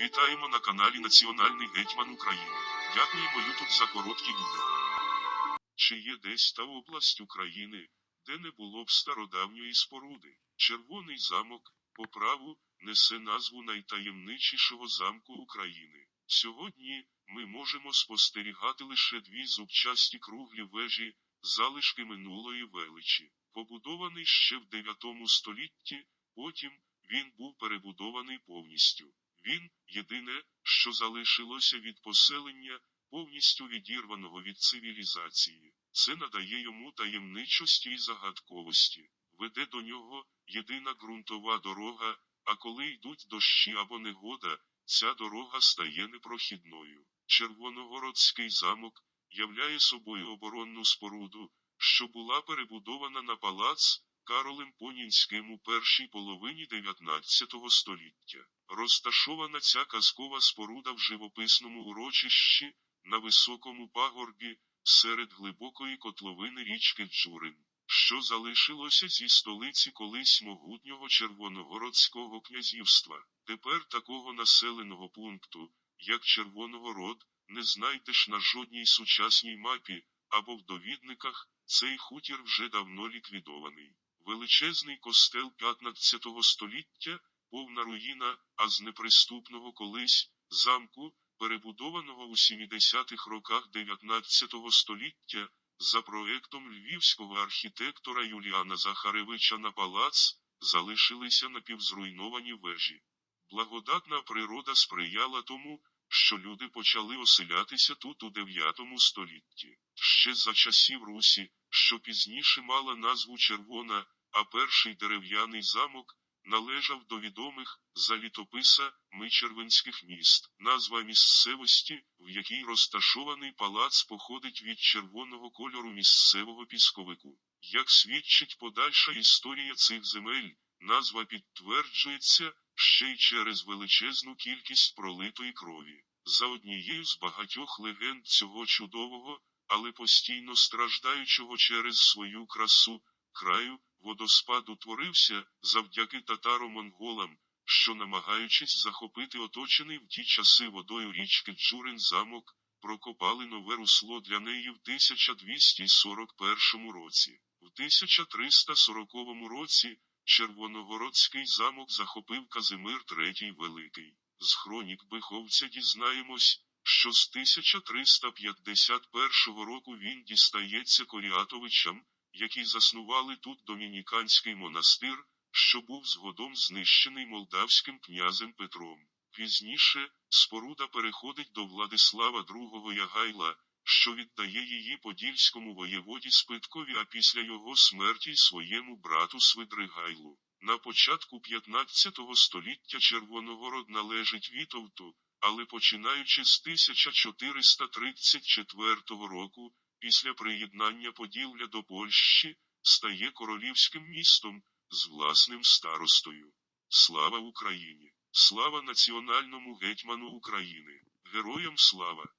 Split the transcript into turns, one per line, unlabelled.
Вітаємо на каналі Національний гетьман України. Дякуємо Ютуб за короткі відео. Чи є десь та область України, де не було б стародавньої споруди? Червоний замок, по праву, несе назву найтаємничішого замку України. Сьогодні ми можемо спостерігати лише дві зубчасті круглі вежі, залишки минулої величі. Побудований ще в 9 столітті, потім він був перебудований повністю. Він єдине, що залишилося від поселення, повністю відірваного від цивілізації. Це надає йому таємничості і загадковості. Веде до нього єдина ґрунтова дорога, а коли йдуть дощі або негода, ця дорога стає непрохідною. Червоногородський замок являє собою оборонну споруду, що була перебудована на палац Каролем Понінським у першій половині 19 століття. Розташована ця казкова споруда в живописному урочищі на високому пагорбі серед глибокої котловини річки Джурин, що залишилося зі столиці колись могутнього Червоногородського князівства. Тепер такого населеного пункту, як Червоногород, не знайдеш на жодній сучасній мапі або в довідниках, цей хутір вже давно ліквідований. Величезний костел 15 століття, повна руїна, а з неприступного колись замку, перебудованого у 70-х роках 19 століття, за проектом львівського архітектора Юліана Захаревича на палац, залишилися напівзруйновані вежі. Благодатна природа сприяла тому, що люди почали оселятися тут у 9 столітті. Ще за часів Русі, що пізніше мала назву Червона, а перший дерев'яний замок належав до відомих за літописа Мичервинських міст. Назва місцевості, в якій розташований палац, походить від червоного кольору місцевого пісковику. Як свідчить подальша історія цих земель, назва підтверджується ще й через величезну кількість пролитої крові. За однією з багатьох легенд цього чудового, але постійно страждаючого через свою красу, краю, водоспад утворився завдяки татаро-монголам, що, намагаючись захопити оточений в ті часи водою річки Джурин замок, прокопали нове русло для неї в 1241 році. В 1340 році Червоногородський замок захопив Казимир III Великий. З хронік Биховця дізнаємось, що з 1351 року він дістається Коріатовичам, які заснували тут домініканський монастир, що був згодом знищений молдавським князем Петром. Пізніше споруда переходить до Владислава II Ягайла, що віддає її подільському воєводі Спиткові, а після його смерті своєму брату Свидригайлу. На початку 15 століття Червоногород належить Вітовту, але починаючи з 1434 року, після приєднання Поділля до Польщі, стає королівським містом з власним старостою. Слава Україні! Слава національному гетьману України! Героям слава!